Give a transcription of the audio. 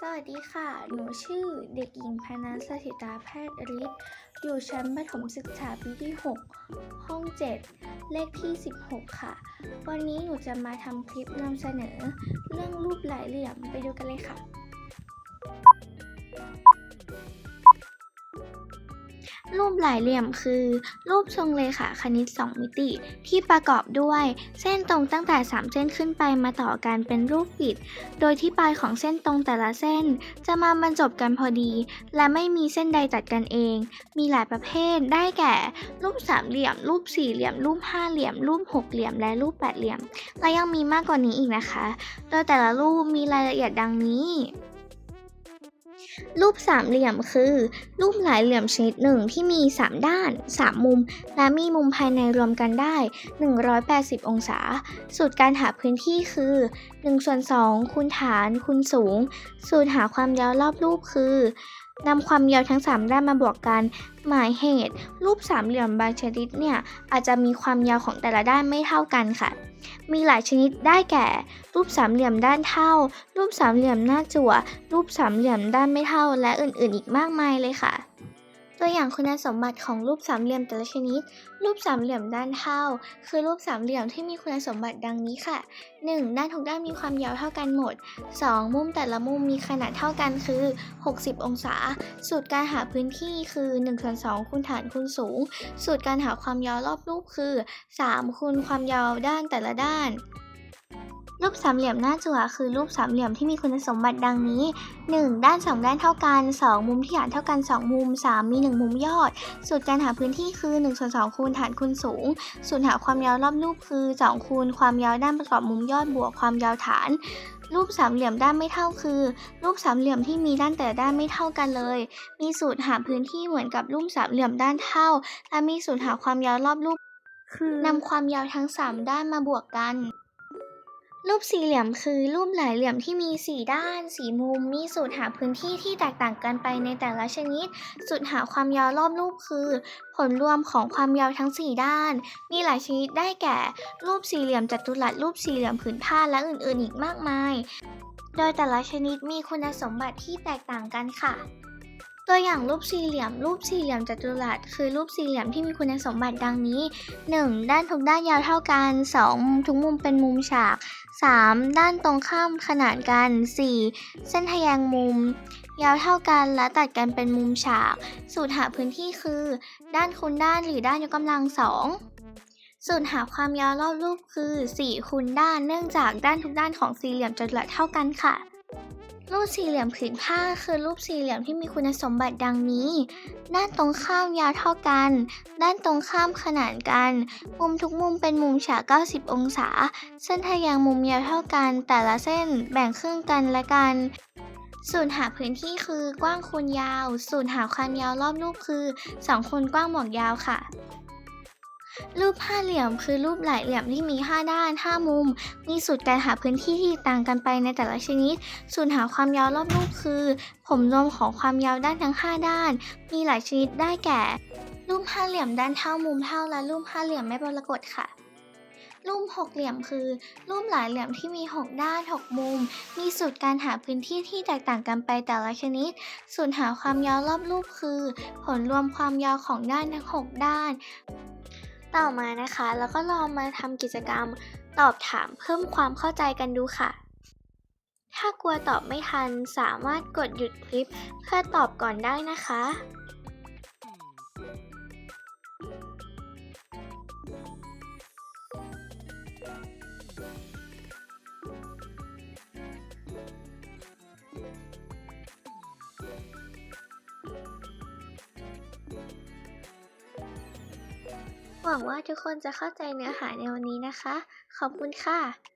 สวัสดีค่ะ หนูชื่อเด็กหญิงพนัสสถิตาแพทย์ฤทธิ์ อยู่ชั้นประถมศึกษาปีที่ 6 ห้อง 7 เลขที่ 16 ค่ะ วันนี้หนูจะมาทำคลิปนำเสนอ เรื่องรูปหลายเหลี่ยมไปดูกันเลยค่ะ รูปหลายเหลี่ยมคือ รูปทรงเลขาคณิต 2 มิติ ที่ประกอบด้วย เส้นตรงตั้งแต่ 3 เส้นขึ้นไปมาต่อกันเป็นรูปปิด โดยที่ปลายของเส้นตรงแต่ละเส้น จะมาบรรจบกันพอดี และไม่มีเส้นใดตัดกันเอง มีหลายประเภทได้แก่ รูปสามเหลี่ยม รูปสี่เหลี่ยม รูปห้าเหลี่ยม รูปหกเหลี่ยม และรูปแปดเหลี่ยม และยังมีมากกว่านี้อีกนะคะ โดยแต่ละรูปมีรายละเอียดดังนี้ รูปสามเหลี่ยมคือ รูปหลายเหลี่ยมชนิดหนึ่งที่มี 3 ด้าน 3 มุม และมีมุมภายในรวมกันได้ 180 องศา สูตรการหาพื้นที่คือ1ส่วน2คูณฐานคูณสูง สูตรหาความยาวรอบรูปคือ นำความยาวทั้ง 3 ด้านมาบวกกัน หมายเหตุ รูปสามเหลี่ยมบางชนิดเนี่ยอาจจะมีความยาวของแต่ละด้านไม่เท่ากันค่ะ มีหลายชนิดได้แก่ รูปสามเหลี่ยมด้านเท่า รูปสามเหลี่ยมหน้าจั่ว รูปสามเหลี่ยมด้านไม่เท่า และอื่นๆ อีกมากมายเลยค่ะ ตัวอย่างคุณสมบัติของรูปสามเหลี่ยมแต่ละชนิด รูปสามเหลี่ยมด้านเท่า คือรูปสามเหลี่ยมที่มีคุณสมบัติดังนี้ค่ะ 1. ด้านทุกด้านมีความยาวเท่ากันหมด 2. มุมแต่ละมุมมีขนาดเท่ากันคือ 60 องศา สูตรการหาพื้นที่คือ1ส่วน2คูณฐานคูณสูง สูตรการหาความยาวรอบรูปคือ 3คูณความยาวด้านแต่ละด้าน รูปสามเหลี่ยมหน้าจั่วคือรูปสามเหลี่ยมที่มีคุณสมบัติดังนี้ 1. ด้าน 2 ด้านเท่ากัน 2 มุมที่หารเท่ากัน 2 มุม 3 มี 1 มุมยอด สูตรการหาพื้นที่คือ1ส่วน2คูณฐานคูณสูง สูตรหาความยาวรอบรูปคือ2คูณความยาวด้านประกอบมุมยอดบวกความยาวฐานรูปสามเหลี่ยมด้านไม่เท่าคือ รูปสามเหลี่ยมที่มีด้านแต่ละด้านไม่เท่ากันเลย มีสูตรหาพื้นที่เหมือนกับรูปสามเหลี่ยมด้านเท่า และมีสูตรหาความยาวรอบรูป คือนำความยาวทั้ง 3 ด้านมาบวกกัน รูปสี่เหลี่ยมคือรูปหลายเหลี่ยมที่มี4ด้าน4มุม มีสูตรหาพื้นที่ที่แตกต่างกันไปในแต่ละชนิด สูตรหาความยาวรอบรูปคือ ผลรวมของความยาวทั้ง4ด้าน มีหลายชนิดได้แก่ รูปสี่เหลี่ยมจัตุรัสรูปสี่เหลี่ยมผืนผ้าและอื่นๆ อีกมากมาย โดยแต่ละชนิดมีคุณสมบัติที่แตกต่างกันค่ะ ตัวอย่างรูปสี่เหลี่ยม รูปสี่เหลี่ยมจัตุรัสคือรูปสี่เหลี่ยมที่มีคุณสมบัติดังนี้ 1. ด้านทุกด้านยาวเท่ากัน 2. ทุกมุมเป็นมุมฉาก 3. ด้านตรงข้ามขนานกัน 4. เส้นทแยงมุม ยาวเท่ากันและตัดกันเป็นมุมฉาก สูตรหาพื้นที่คือ ด้านคูณด้านหรือด้านยกกำลังสองสูตรหาความยาวรอบรูปคือ4คูณด้านเนื่องจากด้านทุกด้านของสี่เหลี่ยมจัตุรัสเท่ากันค่ะ รูปสี่เหลี่ยมผืนผ้าคือรูปสี่เหลี่ยมที่มีคุณสมบัติดังนี้ ด้านตรงข้ามยาวเท่ากัน ด้านตรงข้ามขนานกัน มุมทุกมุมเป็นมุมฉาก 90 องศา เส้นทะแยงมุมยาวเท่ากัน แต่ละเส้นแบ่งครึ่งกันและกันสูตรหาพื้นที่คือกว้างคูณยาวสูตรหาความยาวรอบรูปคือ2คูณกว้างบวกยาวค่ะ รูปห้าเหลี่ยมคือรูปหลายเหลี่ยมที่มี 5 ด้าน 5 มุม มีสูตรการหาพื้นที่ที่ต่างกันไปในแต่ละชนิด สูตรหาความยาวรอบรูปคือ ผมรวมของความยาวด้านทั้ง 5 ด้าน มีหลายชนิดได้แก่ รูปห้าเหลี่ยมด้านเท่ามุมเท่าและรูปห้าเหลี่ยมไม่ปรากฏค่ะรูปหกเหลี่ยมคือรูปหลายเหลี่ยมที่มี 6 ด้าน 6 มุม มีสูตรการหาพื้นที่ที่แตกต่างกันไปแต่ละชนิด สูตรหาความยาวรอบรูปคือ ผลรวมความยาวของด้านทั้ง 6 ด้าน ต่อมานะคะ แล้วก็ลองมาทำกิจกรรมตอบถามเพิ่มความเข้าใจกันดูค่ะ ถ้ากลัวตอบไม่ทันสามารถกดหยุดคลิปเพื่อตอบก่อนได้นะคะ หวังว่าทุกคนจะเข้าใจเนื้อหาในวันนี้นะคะ ขอบคุณค่ะ